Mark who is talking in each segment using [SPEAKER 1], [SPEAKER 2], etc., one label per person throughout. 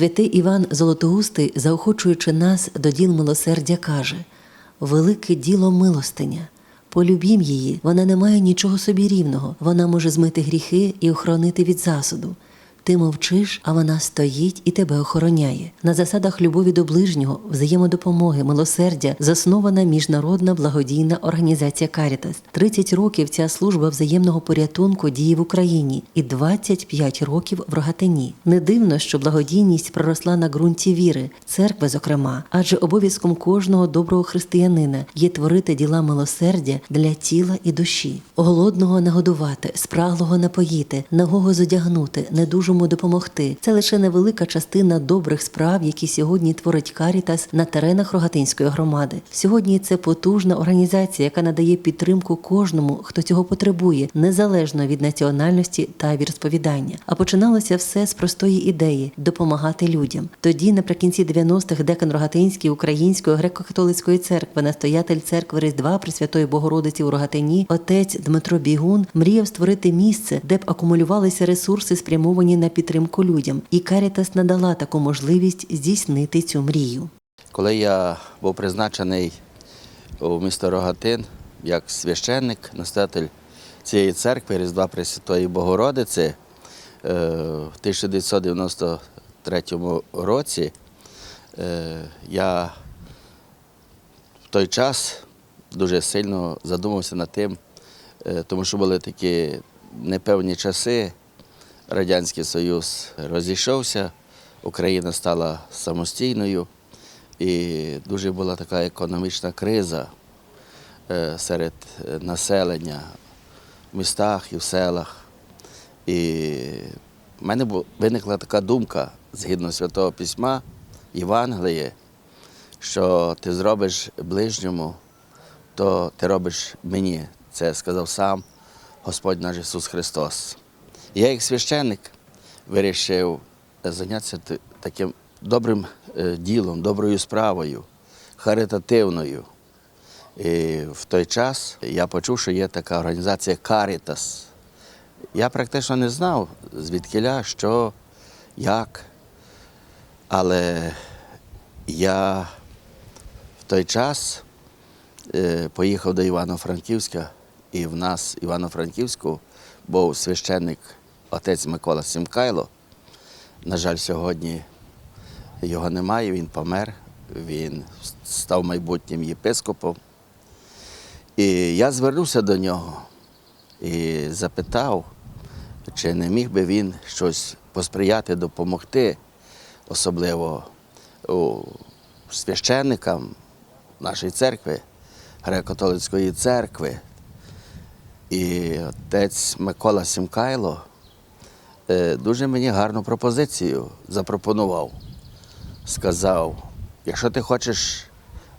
[SPEAKER 1] Святий Іван Золотоустий, заохочуючи нас до діл милосердя, каже: Велике діло милостиня. Полюбім її, вона не має нічого собі рівного, вона може змити гріхи і охоронити від засуду. Ти мовчиш, а вона стоїть і тебе охороняє. На засадах любові до ближнього, взаємодопомоги, милосердя заснована міжнародна благодійна організація Карітас. 30 років ця служба взаємного порятунку діє в Україні і 25 років в Рогатині. Не дивно, що благодійність проросла на ґрунті віри, церкви, зокрема, адже обов'язком кожного доброго християнина є творити діла милосердя для тіла і душі, голодного нагодувати, спраглого напоїти, нагого зодягнути, недужому допомогти. Це лише невелика частина добрих справ, які сьогодні творить Карітас на теренах Рогатинської громади. Сьогодні це потужна організація, яка надає підтримку кожному, хто цього потребує, незалежно від національності та віросповідання. А починалося все з простої ідеї допомагати людям. Тоді, наприкінці 90-х, декан Рогатинський Української греко-католицької церкви, настоятель церкви Різдва Пресвятої Богородиці у Рогатині, отець Дмитро Бігун мріяв створити місце, де б акумулювалися ресурси, спрямовані на підтримку людям, і Карітас надала таку можливість здійснити цю мрію.
[SPEAKER 2] Коли я був призначений у місто Рогатин як священник, настоятель цієї церкви Різдва Пресвятої Богородиці е, в 1993 році, е, я в той час дуже сильно задумався над тим, е, тому що були такі непевні часи. Радянський Союз розійшовся, Україна стала самостійною, і дуже була така економічна криза е, серед населення в містах і в селах. І в мене виникла така думка згідно Святого Письма, Євангеліє, що ти зробиш ближньому, то ти робиш мені. Це сказав сам Господь наш Ісус Христос. Я, як священник, вирішив зайнятися таким добрим е, ділом, доброю справою, харитативною. І в той час я почув, що є така організація Карітас. Я практично не знав, звідкиля, що, як. Але я в той час е, поїхав до Івано-Франківська, і в нас, Івано-Франківську, був священник отець Микола Сімкайло. На жаль, сьогодні його немає, він помер, він став майбутнім єпископом. І я звернувся до нього і запитав, чи не міг би він щось посприяти, допомогти, особливо священникам нашої церкви, греко-католицької церкви. І отець Микола Сімкайло дуже мені гарну пропозицію запропонував. Сказав, якщо ти хочеш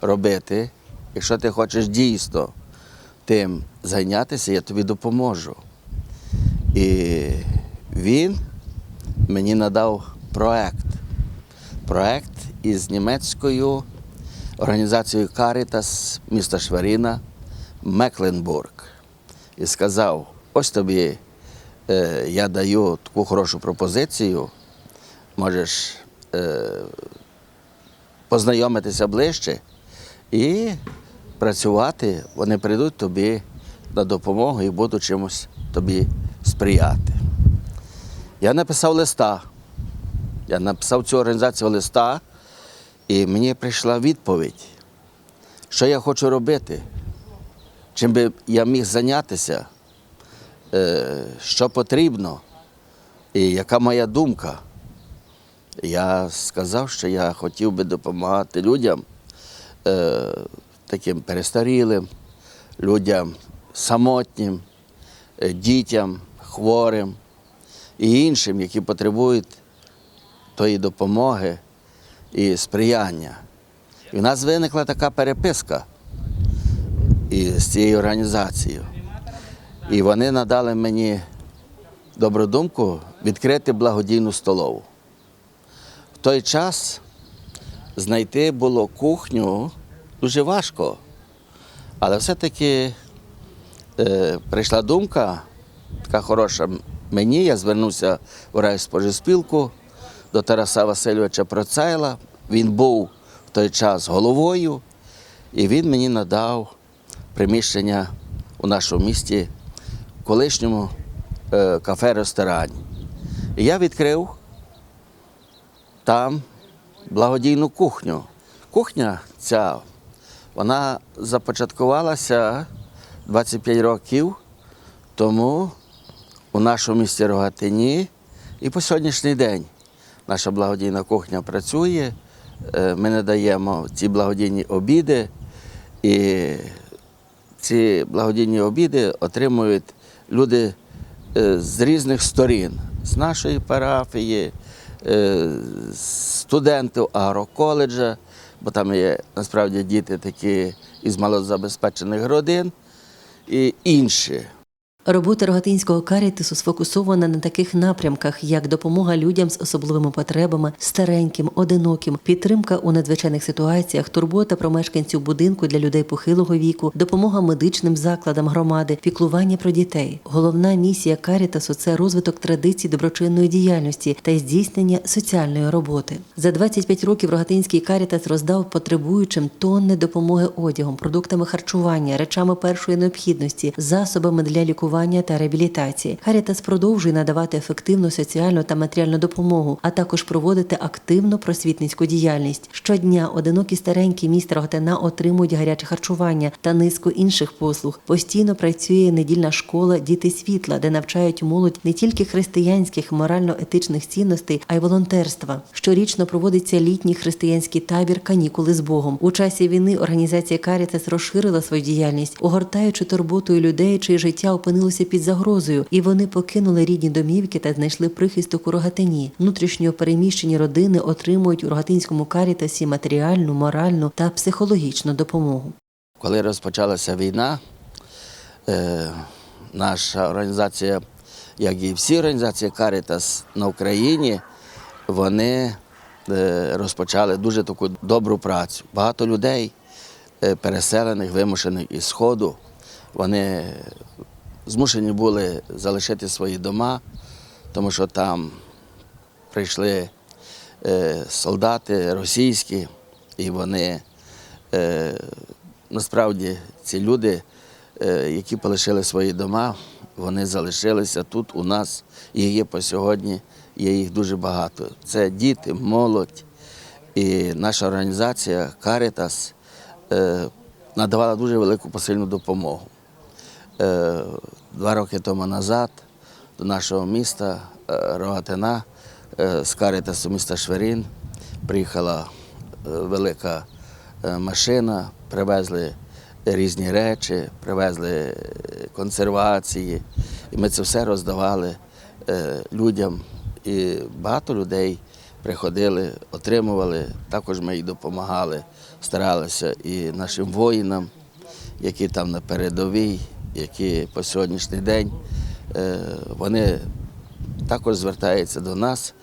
[SPEAKER 2] робити, якщо ти хочеш дійсно тим зайнятися, я тобі допоможу. І він мені надав проект. Проект із німецькою організацією Caritas міста Шваріна Мекленбург. І сказав: ось тобі е, я даю таку хорошу пропозицію, можеш е, познайомитися ближче і працювати. Вони прийдуть тобі на допомогу і будуть чимось тобі сприяти. Я написав листа. Я написав цю організацію листа, і мені прийшла відповідь, що я хочу робити, чим би я міг зайнятися, що потрібно, і яка моя думка. Я сказав, що я хотів би допомагати людям, е, таким перестарілим, людям самотнім, е, дітям, хворим і іншим, які потребують тої допомоги і сприяння. І в нас виникла така переписка із цією організацією. І вони надали мені добру думку відкрити благодійну столову. В той час знайти було кухню дуже важко, але все-таки е, прийшла думка, така хороша мені, я звернувся в райспоживспілку, до Тараса Васильовича Процайла. Він був в той час головою, і він мені надав приміщення у нашому місті, колишньому е, кафе-ресторані. І я відкрив там благодійну кухню. Кухня ця, вона започаткувалася 25 років тому у нашому місті Рогатині і по сьогоднішній день наша благодійна кухня працює. Е, Ми надаємо ці благодійні обіди, і ці благодійні обіди отримують люди е, з різних сторін, з нашої парафії, е, студентів агроколеджа, бо там є насправді діти такі із малозабезпечених родин і інші.
[SPEAKER 1] Робота Рогатинського карітесу сфокусована на таких напрямках, як допомога людям з особливими потребами, стареньким, одиноким, підтримка у надзвичайних ситуаціях, турбота про мешканців будинку для людей похилого віку, допомога медичним закладам громади, піклування про дітей. Головна місія карітасу це розвиток традицій доброчинної діяльності та здійснення соціальної роботи. За 25 років Рогатинський карітас роздав потребуючим тонни допомоги одягом, продуктами харчування, речами першої необхідності, засобами для лікування та реабілітації. Карітас продовжує надавати ефективну соціальну та матеріальну допомогу, а також проводити активну просвітницьку діяльність. Щодня одинокі старенькі міста Рогатина отримують гаряче харчування та низку інших послуг. Постійно працює недільна школа Діти світла, де навчають молодь не тільки християнських морально-етичних цінностей, а й волонтерства. Щорічно проводиться літній християнський табір Канікули з Богом. У часі війни організація Карітас розширила свою діяльність, огортаючи турботою людей, чиє життя опинилося під загрозою, і вони покинули рідні домівки та знайшли прихисток у Рогатині. Внутрішньо переміщені родини отримують у Рогатинському карітасі матеріальну, моральну та психологічну допомогу.
[SPEAKER 2] Коли розпочалася війна, е, наша організація, як і всі організації Карітас на Україні, вони е, розпочали дуже таку добру працю. Багато людей, е, переселених, вимушених із Сходу, вони змушені були залишити свої дома, тому що там прийшли е, солдати російські, і вони е, насправді ці люди, е, які полишили свої дома, вони залишилися тут у нас і є по сьогодні, є їх дуже багато. Це діти, молодь. І наша організація Карітас надавала дуже велику посильну допомогу. Е, Два роки тому назад до нашого міста е, Рогатина е, з Карітасу міста Шверін приїхала велика машина, привезли різні речі, привезли консервації. І ми це все роздавали людям. І багато людей приходили, отримували. Також ми їй допомагали, старалися і нашим воїнам, які там на передовій, які по сьогоднішній день е, вони також звертаються до нас.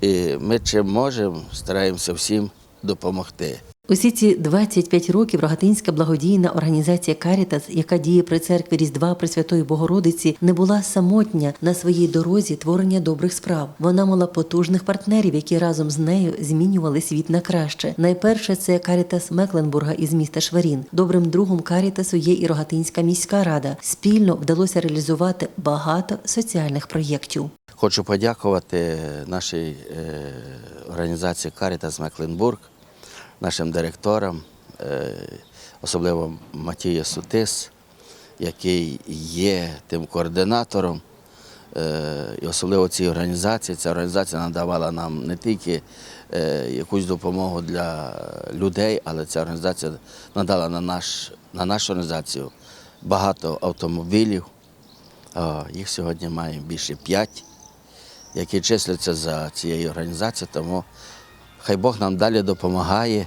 [SPEAKER 2] І ми чим можемо, стараємося всім допомогти.
[SPEAKER 1] Усі ці 25 років Рогатинська благодійна організація Карітас, яка діє при церкві Різдва Пресвятої Богородиці, не була самотня на своїй дорозі творення добрих справ. Вона мала потужних партнерів, які разом з нею змінювали світ на краще. Найперше це Карітас Мекленбурга із міста Шварін. Добрим другом Карітасу є і Рогатинська міська рада. Спільно вдалося реалізувати багато соціальних проєктів.
[SPEAKER 2] Хочу подякувати нашій е, організації Карітас Мекленбург, нашим директорам, е, особливо Матія Сутис, який є тим координатором. Е, І особливо цій організації. Ця організація надавала нам не тільки е, якусь допомогу для людей, але ця організація надала на, наш, на нашу організацію багато автомобілів. Їх сьогодні маємо більше п'ять, які числяться за цією організацією, тому хай Бог нам далі допомагає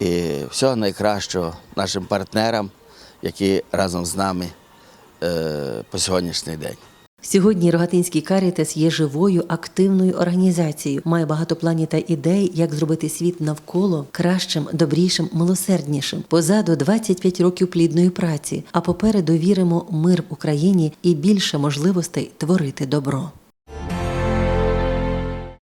[SPEAKER 2] і всього найкращого нашим партнерам, які разом з нами е, по сьогоднішній день.
[SPEAKER 1] Сьогодні Рогатинський Карітас є живою активною організацією, має багато планів та ідей, як зробити світ навколо кращим, добрішим, милосерднішим. Позаду 25 років плідної праці, а попереду віримо мир в Україні і більше можливостей творити добро.